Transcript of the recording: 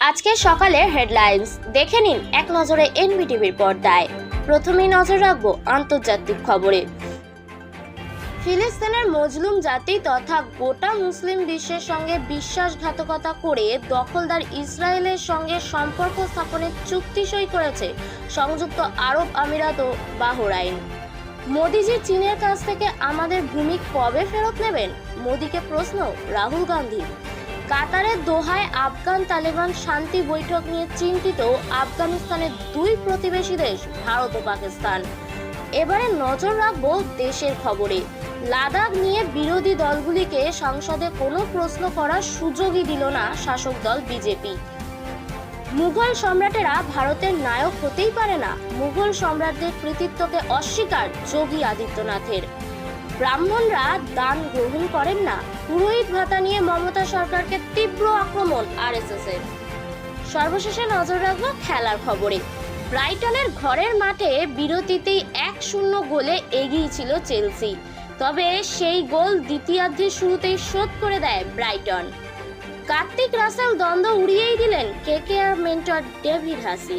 আজকে সকালে হেডলাইন্স। দেখে নিন এক নজরে এনবিটিভির পর্দায়। প্রথমেই নজর রাখব আন্তর্জাতিক খবরে। ফিলিস্তিনের মজলুম জাতি তথা গোটা মুসলিম বিশ্বের সঙ্গে বিশ্বাসঘাতকতা করে দখলদার ইসরায়েলের সঙ্গে সম্পর্ক স্থাপনের চুক্তি সই করেছে সংযুক্ত আরব আমিরাত ও বাহরাইন। মোদিজি চীনের কাছ থেকে আমাদের ভূমি কবে ফেরত নেবেন? মোদিকে প্রশ্ন রাহুল গান্ধী। কাতারের দোহায় আফগান তালেবান শান্তি বৈঠক নিয়ে চিন্তিত আফগানিস্তানের দুই প্রতিবেশী দেশ, ভারত ও পাকিস্তান। এবারে নজর রাখব দেশের খবরে। লাদাখ নিয়ে বিরোধী দলগুলিকে সংসদে কোনো প্রশ্ন করার সুযোগই দিল না শাসক দল বিজেপি। মুঘল সম্রাটেরা ভারতের নায়ক হতেই পারে না। মুঘল সম্রাটদের কৃতিত্বকে অস্বীকার যোগী আদিত্যনাথের। ব্রাহ্মণরা দান গ্রহণ করেন না। পুরোহিত ভাতা নিয়ে মমতা সরকারকে তীব্র আক্রমণ আরএসএস এর সর্বশেষে নজর রাখব খেলার খবরে। ব্রাইটনের ঘরের মাঠে বিরতিতেই এক শূন্য গোলে এগিয়ে ছিল চেলসি। তবে সেই গোল দ্বিতীয়ার্ধের শুরুতেই শোধ করে দেয় ব্রাইটন। কার্তিক রাসেল দ্বন্দ্ব উড়িয়েই দিলেন KKR mentor David Hussey.